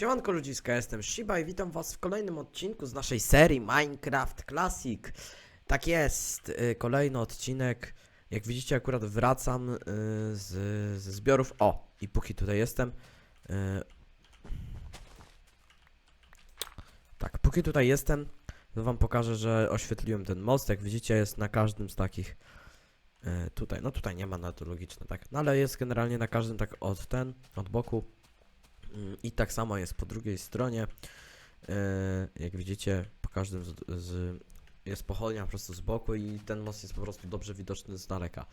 Siemanko ludziska, jestem Shiba i witam was w kolejnym odcinku z naszej serii Minecraft Classic. Tak jest, y, kolejny odcinek. Jak widzicie akurat wracam y, z, ze zbiorów. O, i póki tutaj jestem. y, Tak, póki tutaj jestem, to wam pokażę, że oświetliłem ten most. Jak widzicie jest na każdym z takich tutaj, no tutaj nie ma na to logiczne, tak. No ale jest generalnie na każdym tak od ten, od boku. I tak samo jest po drugiej stronie. E, Jak widzicie, po każdym z, z, jest pochodnia po prostu z boku i ten most jest po prostu dobrze widoczny z daleka.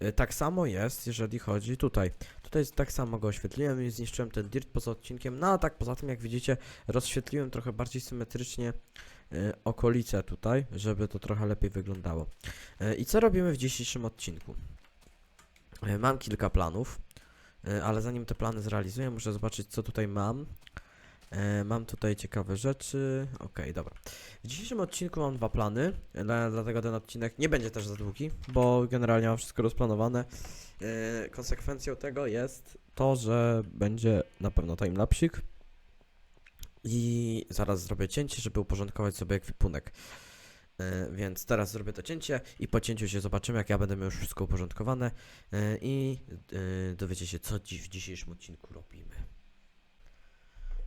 E, Tak samo jest, jeżeli chodzi tutaj. Tutaj tak samo go oświetliłem i zniszczyłem ten dirt poza odcinkiem. No a tak poza tym, jak widzicie, rozświetliłem trochę bardziej symetrycznie e, okolice tutaj, żeby to trochę lepiej wyglądało. I co robimy w dzisiejszym odcinku? Mam kilka planów. E, Ale zanim te plany zrealizuję, muszę zobaczyć, co tutaj mam. E, Mam tutaj ciekawe rzeczy. Okej, dobra. W dzisiejszym odcinku mam dwa plany, dla- dlatego ten odcinek nie będzie też za długi, bo generalnie mam wszystko rozplanowane. E, Konsekwencją tego jest to, że będzie na pewno timelapsik i zaraz zrobię cięcie, żeby uporządkować sobie ekwipunek. E, Więc teraz zrobię to cięcie i po cięciu się zobaczymy, jak ja będę miał już wszystko uporządkowane e, i e, dowiecie się, co dziś w dzisiejszym odcinku robimy.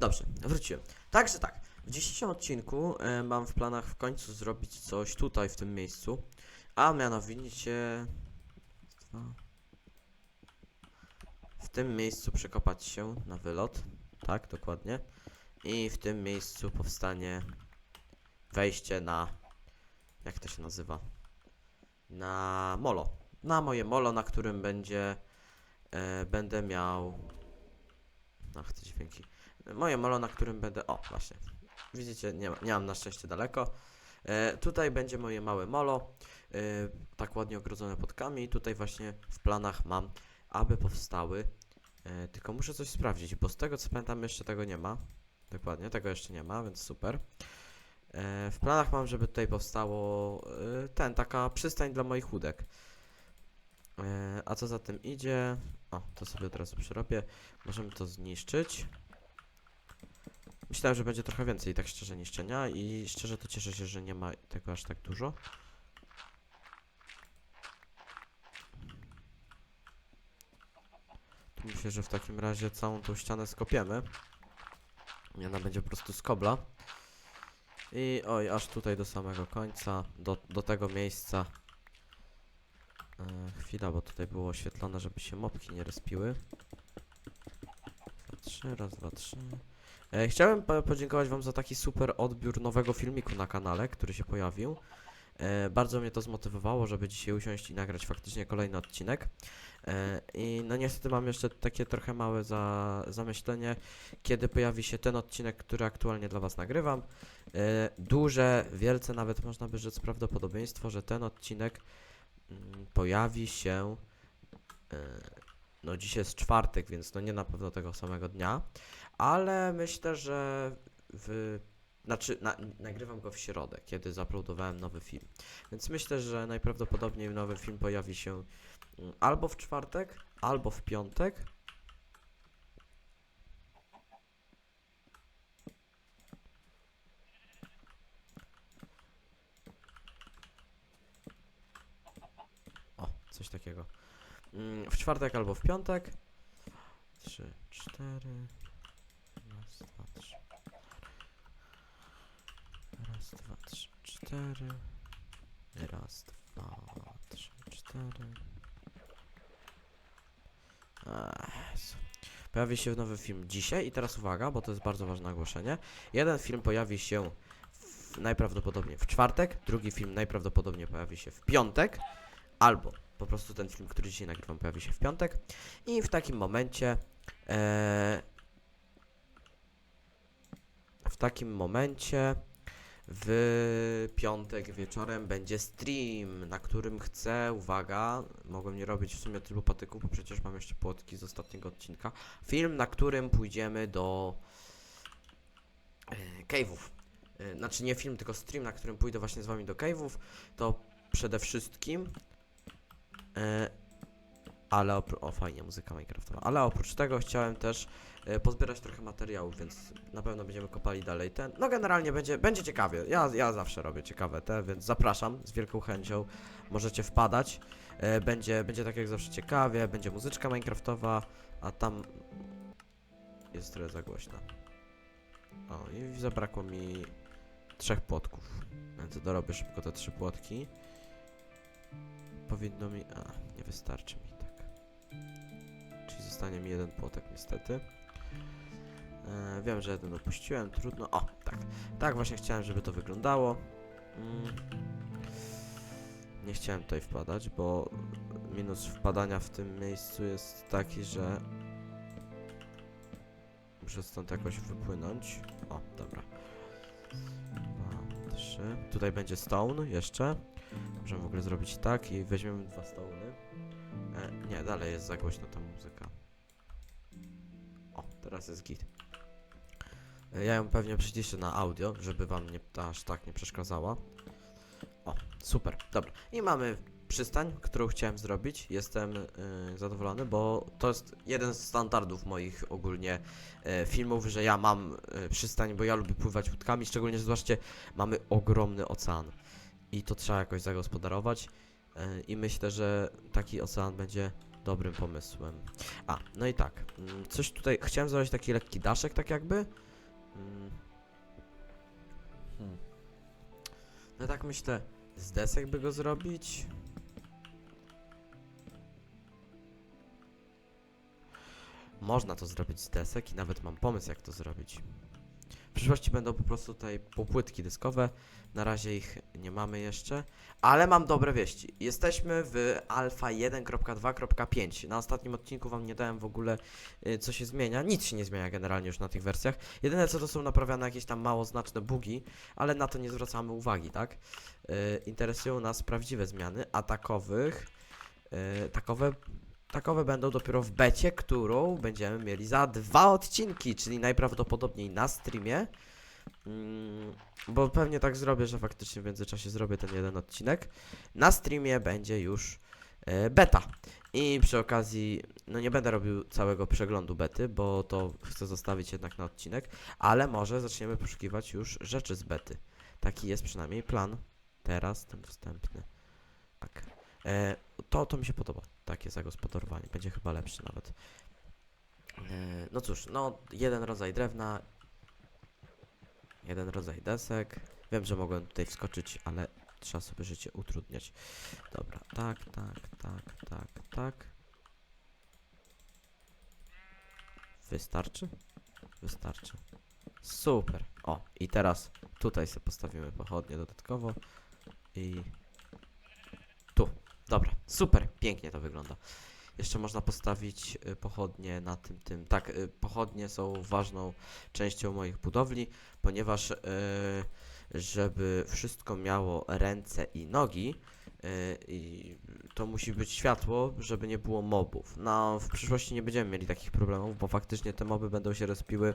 Dobrze, wróciłem. Także tak, w dzisiejszym odcinku mam w planach w końcu zrobić coś tutaj, w tym miejscu, a mianowicie w tym miejscu przekopać się na wylot, tak, dokładnie, i w tym miejscu powstanie wejście na, jak to się nazywa, na molo, na moje molo, na którym będzie, e, będę miał, ach, te dźwięki, moje molo, na którym będę, o, właśnie, widzicie, nie, ma, nie mam na szczęście daleko, e, tutaj będzie moje małe molo, e, tak ładnie ogrodzone podkami, tutaj właśnie w planach mam, aby powstały, e, tylko muszę coś sprawdzić, bo z tego co pamiętam jeszcze tego nie ma, dokładnie, tego jeszcze nie ma, więc super. E, W planach mam, żeby tutaj powstało e, ten, taka przystań dla moich łódek. E, A co za tym idzie? O, to sobie od razu przerobię. Możemy to zniszczyć. Myślałem, że będzie trochę więcej, tak szczerze, niszczenia i szczerze to cieszę się, że nie ma tego aż tak dużo. Tu myślę, że w takim razie całą tą ścianę skopiemy. I ona będzie po prostu z kobla. I oj, aż tutaj do samego końca, do, do tego miejsca. E, chwila, bo tutaj było oświetlone, żeby się mopki nie respiły. Trzy, raz, dwa, trzy. E, chciałem po podziękować Wam za taki super odbiór nowego filmiku na kanale, który się pojawił. E, bardzo mnie to zmotywowało, żeby dzisiaj usiąść i nagrać faktycznie kolejny odcinek. E, I no niestety mam jeszcze takie trochę małe za, zamyślenie, kiedy pojawi się ten odcinek, który aktualnie dla Was nagrywam. E, duże, wielce nawet można by rzec prawdopodobieństwo, że ten odcinek mm, pojawi się. No dzisiaj jest czwartek, więc no nie na pewno tego samego dnia, ale myślę, że w znaczy, na, nagrywam go w środę, kiedy zauploadowałem nowy film. Więc myślę, że najprawdopodobniej nowy film pojawi się mm, albo w czwartek, albo w piątek. O, coś takiego. Mm, W czwartek albo w piątek. Trzy, cztery. Raz, dwa, trzy. Raz, dwa, trzy, cztery. Raz, dwa, trzy, cztery. Jezu. Pojawi się nowy film dzisiaj i teraz uwaga, bo to jest bardzo ważne ogłoszenie. Jeden film pojawi się w, najprawdopodobniej w czwartek, drugi film najprawdopodobniej pojawi się w piątek, albo po prostu ten film, który dzisiaj nagrywam, pojawi się w piątek. I w takim momencie. E, w takim momencie. W piątek wieczorem będzie stream, na którym chcę, uwaga, mogłem nie robić w sumie tylu patyków, bo przecież mam jeszcze płotki z ostatniego odcinka. Film, na którym pójdziemy do e, cave'ów. E, znaczy nie film, tylko stream, na którym pójdę właśnie z wami do cave'ów. To przede wszystkim e, ale opró- o fajnie, muzyka Minecraftowa, ale oprócz tego chciałem też e, pozbierać trochę materiałów, więc na pewno będziemy kopali dalej ten. No generalnie będzie, będzie ciekawie. Ja, ja zawsze robię ciekawe te, więc zapraszam z wielką chęcią. Możecie wpadać. E, będzie, będzie tak jak zawsze ciekawie, będzie muzyczka Minecraftowa, a tam jest trochę za głośno. O, i zabrakło mi trzech płotków. Więc dorobię szybko te trzy płotki. Powinno mi... A, nie wystarczy. Czyli zostanie mi jeden płotek niestety. E, wiem, że jeden opuściłem, trudno. O, tak. Tak właśnie chciałem, żeby to wyglądało. Mm. Nie chciałem tutaj wpadać, bo minus wpadania w tym miejscu jest taki, że muszę stąd jakoś wypłynąć. O, dobra. Dwa, trzy. Tutaj będzie stone jeszcze. Możemy w ogóle zrobić tak i weźmiemy dwa stony. Dalej jest za głośno ta muzyka. O, teraz jest git. Ja ją pewnie przyciszę na audio, żeby wam nie, aż tak nie przeszkadzała. O, super, dobra. I mamy przystań, którą chciałem zrobić. Jestem y, zadowolony, bo to jest jeden z standardów moich ogólnie y, filmów, że ja mam y, przystań, bo ja lubię pływać łódkami, szczególnie, że zobaczcie, mamy ogromny ocean i to trzeba jakoś zagospodarować y, i myślę, że taki ocean będzie dobrym pomysłem. A, no i tak, mm, coś tutaj, chciałem zrobić taki lekki daszek, tak jakby. Mm. Hmm. No tak myślę, z desek by go zrobić. Można to zrobić z desek i nawet mam pomysł jak to zrobić. W przyszłości będą po prostu tutaj popłytki dyskowe. Na razie ich nie mamy jeszcze, ale mam dobre wieści. Jesteśmy w alfa 1.2.5. Na ostatnim odcinku wam nie dałem w ogóle y, co się zmienia. Nic się nie zmienia generalnie już na tych wersjach. Jedyne co to są naprawiane jakieś tam mało znaczne bugi, ale na to nie zwracamy uwagi, tak? Y, interesują nas prawdziwe zmiany, a y, takowe takowe będą dopiero w becie, którą będziemy mieli za dwa odcinki, czyli najprawdopodobniej na streamie. Mm, bo pewnie tak zrobię, że faktycznie w międzyczasie zrobię ten jeden odcinek. Na streamie będzie już e, beta. I przy okazji, no nie będę robił całego przeglądu bety, bo to chcę zostawić jednak na odcinek, ale może zaczniemy poszukiwać już rzeczy z bety. Taki jest przynajmniej plan. Teraz ten wstępny. Tak. E, to, to mi się podoba. Takie zagospodarowanie. Będzie chyba lepsze nawet. E, no cóż, no jeden rodzaj drewna. Jeden rodzaj desek. Wiem, że mogłem tutaj wskoczyć, ale trzeba sobie życie utrudniać. Dobra, tak, tak, tak, tak, tak. Wystarczy? Wystarczy. Super. O, i teraz tutaj sobie postawimy pochodnie dodatkowo. I tu. Dobra, super, pięknie to wygląda. Jeszcze można postawić y, pochodnie na tym, tym. Tak, y, pochodnie są ważną częścią moich budowli, ponieważ y, żeby wszystko miało ręce i nogi, to musi być światło, żeby nie było mobów. No, w przyszłości nie będziemy mieli takich problemów, bo faktycznie te moby będą się respiły y,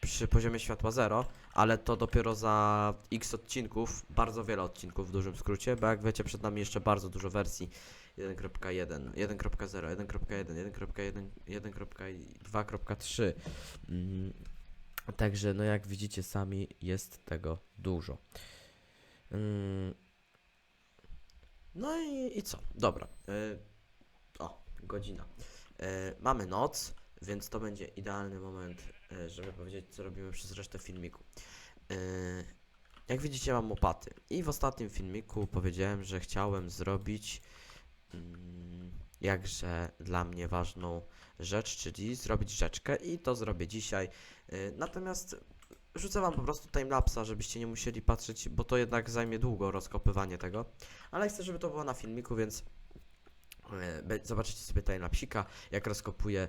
przy poziomie światła 0, ale to dopiero za x odcinków, bardzo wiele odcinków w dużym skrócie, bo jak wiecie, przed nami jeszcze bardzo dużo wersji 1.1, 1.0, 1.1, 1.1, 1.2.3. Mm, Także, no jak widzicie sami, jest tego dużo. Mm. No i, i co? Dobra. y, o, godzina. Y, mamy noc, więc to będzie idealny moment, żeby powiedzieć, co robimy przez resztę filmiku. Y, jak widzicie, mam łopaty. I w ostatnim filmiku powiedziałem, że chciałem zrobić mm, jakże dla mnie ważną rzecz, czyli zrobić rzeczkę i to zrobię dzisiaj. Y, Natomiast rzucę wam po prostu timelapsa, żebyście nie musieli patrzeć, bo to jednak zajmie długo rozkopywanie tego. Ale chcę, żeby to było na filmiku, więc zobaczycie sobie timelapsika, jak rozkopuję.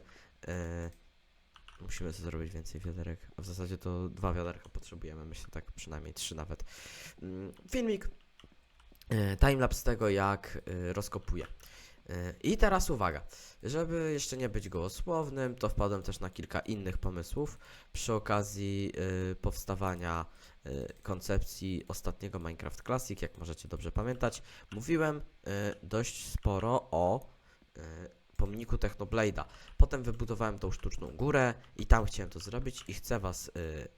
Musimy sobie zrobić więcej wiaderek, a w zasadzie to dwa wiaderka potrzebujemy, myślę tak przynajmniej trzy nawet. Mm, Filmik, y, timelapse tego jak y, rozkopuję. Y, I teraz uwaga, żeby jeszcze nie być gołosłownym, to wpadłem też na kilka innych pomysłów przy okazji powstawania koncepcji ostatniego Minecraft Classic, jak możecie dobrze pamiętać. Mówiłem dość sporo o pomniku Technoblade'a. Potem wybudowałem tą sztuczną górę i tam chciałem to zrobić i chcę was y,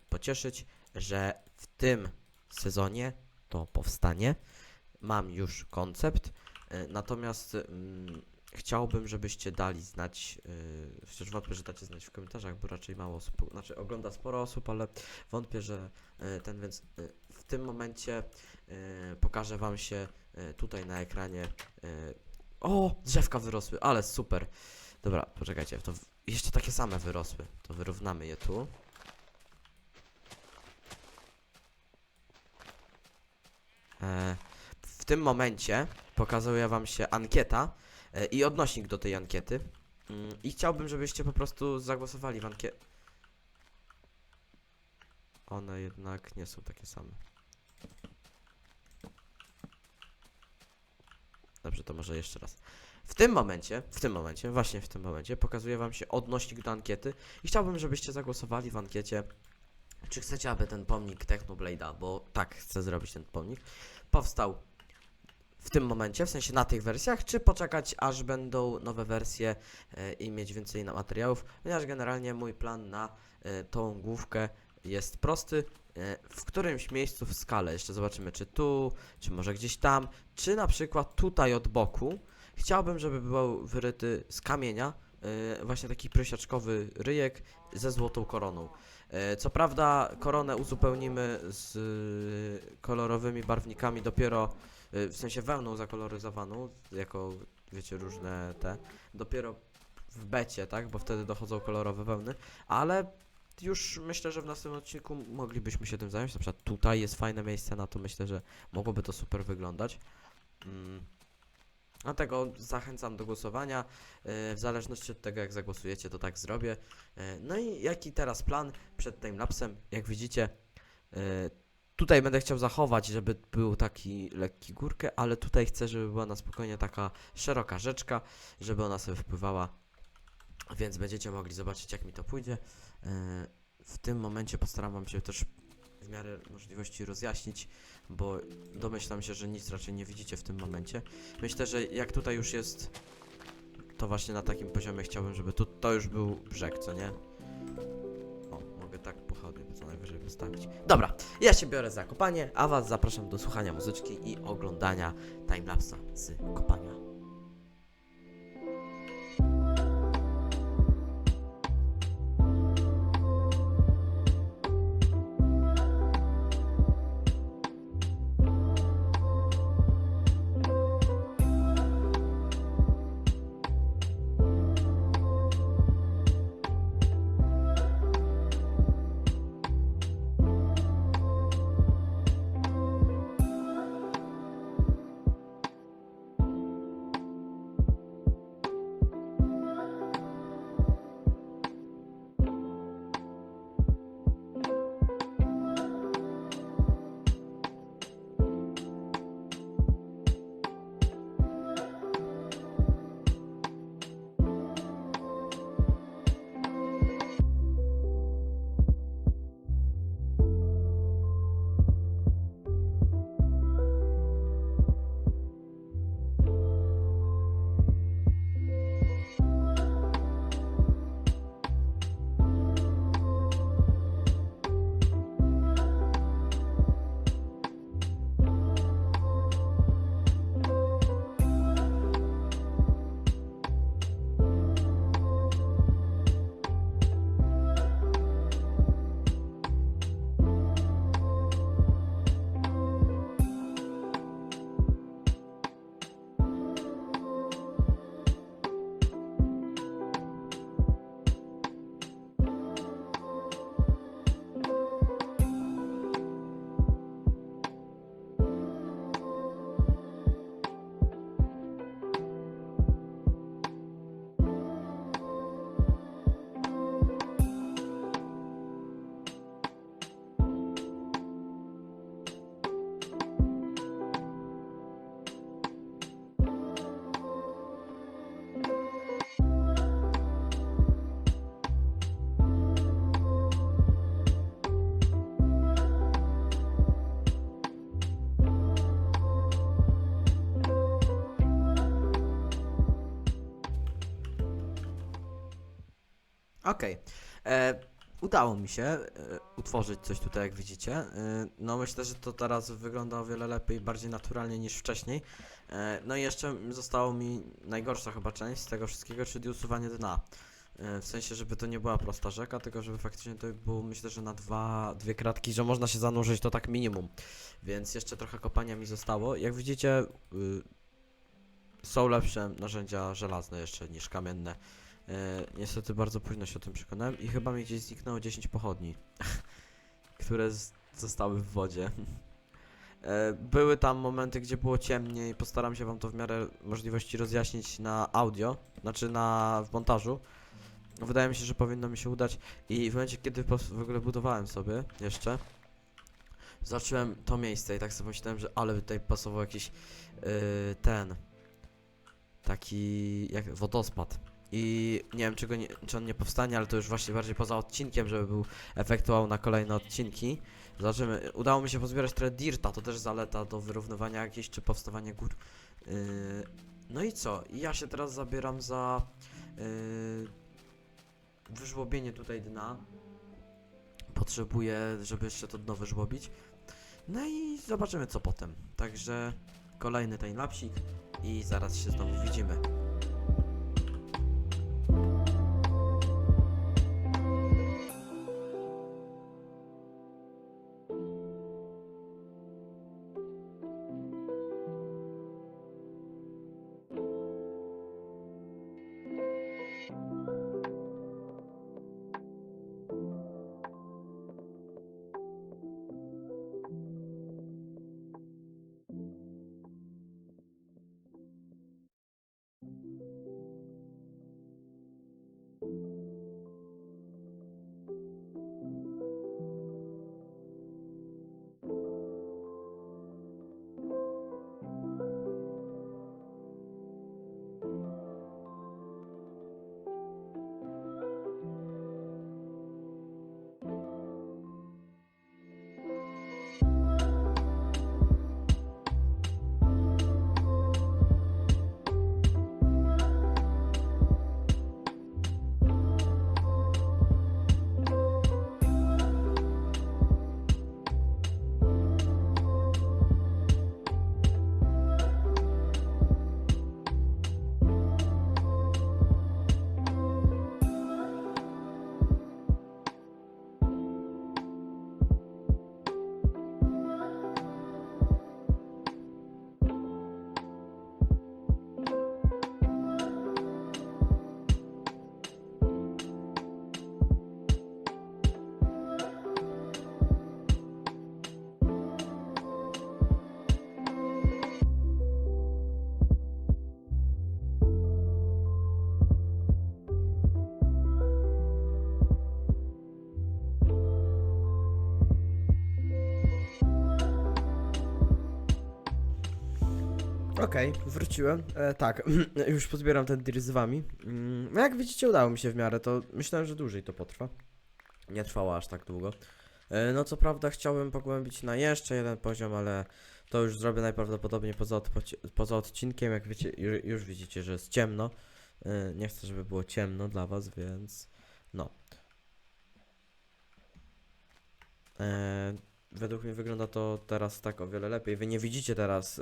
pocieszyć, że w tym sezonie to powstanie. Mam już koncept, y, natomiast mm, chciałbym, żebyście dali znać, yy, chociaż wątpię, że dacie znać w komentarzach, bo raczej mało osób, znaczy ogląda sporo osób, ale wątpię, że y, ten, więc w tym momencie pokażę wam się tutaj na ekranie. O, drzewka wyrosły, ale super. Dobra, poczekajcie, to jeszcze takie same wyrosły, to wyrównamy je tu. E, w tym momencie pokazuje wam się ankieta e, i odnośnik do tej ankiety. Mm, I chciałbym, żebyście po prostu zagłosowali w ankiecie. One jednak nie są takie same. Dobrze, to może jeszcze raz. W tym momencie, w tym momencie, właśnie w tym momencie pokazuje wam się odnośnik do ankiety i chciałbym, żebyście zagłosowali w ankiecie, czy chcecie, aby ten pomnik Technoblade'a, bo tak chcę zrobić ten pomnik, powstał w tym momencie, w sensie na tych wersjach, czy poczekać aż będą nowe wersje e, i mieć więcej materiałów, ponieważ generalnie mój plan na e, tą główkę jest prosty. E, w którymś miejscu w skale, jeszcze zobaczymy, czy tu, czy może gdzieś tam, czy na przykład tutaj od boku. Chciałbym, żeby był wyryty z kamienia, e, właśnie taki prosiaczkowy ryjek ze złotą koroną. E, Co prawda koronę uzupełnimy z kolorowymi barwnikami dopiero, w sensie wełną zakoloryzowaną, jako wiecie różne te, dopiero w becie, tak, bo wtedy dochodzą kolorowe wełny, ale już myślę, że w następnym odcinku moglibyśmy się tym zająć, na przykład tutaj jest fajne miejsce na to, myślę, że mogłoby to super wyglądać. Mm. Dlatego zachęcam do głosowania. e, W zależności od tego, jak zagłosujecie, to tak zrobię. E, No i jaki teraz plan przed timelapsem? Jak widzicie, e, tutaj będę chciał zachować, żeby był taki lekki górkę, ale tutaj chcę, żeby była na spokojnie taka szeroka rzeczka, żeby ona sobie wpływała. Więc będziecie mogli zobaczyć, jak mi to pójdzie. E, W tym momencie postaram wam się też w miarę możliwości rozjaśnić, bo domyślam się, że nic raczej nie widzicie w tym momencie. Myślę, że jak tutaj już jest, to właśnie na takim poziomie chciałbym, żeby tu to już był brzeg, co nie? O, mogę tak pochodnie co najwyżej wystawić. Dobra, ja się biorę za kopanie, a was zapraszam do słuchania muzyczki i oglądania timelapsa z kopania. Okej. E, Udało mi się e, utworzyć coś tutaj, jak widzicie. E, no myślę, że to teraz wygląda o wiele lepiej, bardziej naturalnie niż wcześniej. E, no i jeszcze zostało mi najgorsza chyba część z tego wszystkiego, czyli usuwanie dna. E, w sensie, żeby to nie była prosta rzeka, tylko żeby faktycznie to było, myślę, że na dwa, dwie kratki, że można się zanurzyć to tak minimum. Więc jeszcze trochę kopania mi zostało. Jak widzicie, y, są lepsze narzędzia żelazne jeszcze niż kamienne. E, niestety bardzo późno się o tym przekonałem i chyba mi gdzieś zniknęło 10 pochodni, które zostały w wodzie. E, były tam momenty, gdzie było ciemniej, postaram się wam to w miarę możliwości rozjaśnić na audio, znaczy na w montażu. Wydaje mi się, że powinno mi się udać i w momencie, kiedy w ogóle budowałem sobie jeszcze, zobaczyłem to miejsce i tak sobie myślałem, że ale tutaj pasował jakiś yy, ten taki jak wodospad. I nie wiem, czy, go nie, czy on nie powstanie, ale to już właśnie bardziej poza odcinkiem, żeby był efekt na kolejne odcinki. Zobaczymy. Udało mi się pozbierać trochę dirta, to też zaleta do wyrównywania jakiejś czy powstawania gór. Yy, no i co? Ja się teraz zabieram za yy, wyżłobienie tutaj dna. Potrzebuję, żeby jeszcze to dno wyżłobić. No i zobaczymy co potem. Także kolejny timelapsik i zaraz się znowu widzimy. Okej, wróciłem. E, tak, już pozbieram ten deal z wami. No jak widzicie, udało mi się w miarę, to myślałem, że dłużej to potrwa. Nie trwało aż tak długo. E, no co prawda chciałbym pogłębić na jeszcze jeden poziom, ale to już zrobię najprawdopodobniej poza, odpoci- poza odcinkiem. Jak wiecie, już, już widzicie, że jest ciemno. E, nie chcę, żeby było ciemno dla was, więc no. E, według mnie wygląda to teraz tak o wiele lepiej. Wy nie widzicie teraz.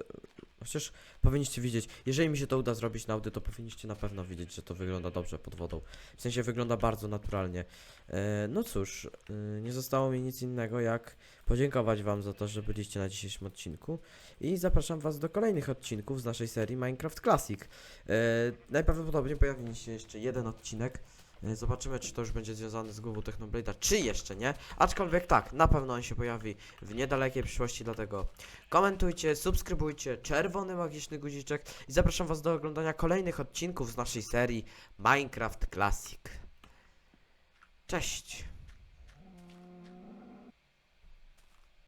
Chociaż powinniście widzieć, jeżeli mi się to uda zrobić na audio, to powinniście na pewno widzieć, że to wygląda dobrze pod wodą. W sensie wygląda bardzo naturalnie. E, no cóż, e, nie zostało mi nic innego jak podziękować Wam za to, że byliście na dzisiejszym odcinku i zapraszam Was do kolejnych odcinków z naszej serii Minecraft Classic. E, najprawdopodobniej pojawi się jeszcze jeden odcinek. E, Zobaczymy, czy to już będzie związane z głową Technoblade'a, czy jeszcze nie. Aczkolwiek tak, na pewno on się pojawi w niedalekiej przyszłości, dlatego komentujcie, subskrybujcie, czerwony magiczny guziczek i zapraszam Was do oglądania kolejnych odcinków z naszej serii Minecraft Classic. Cześć!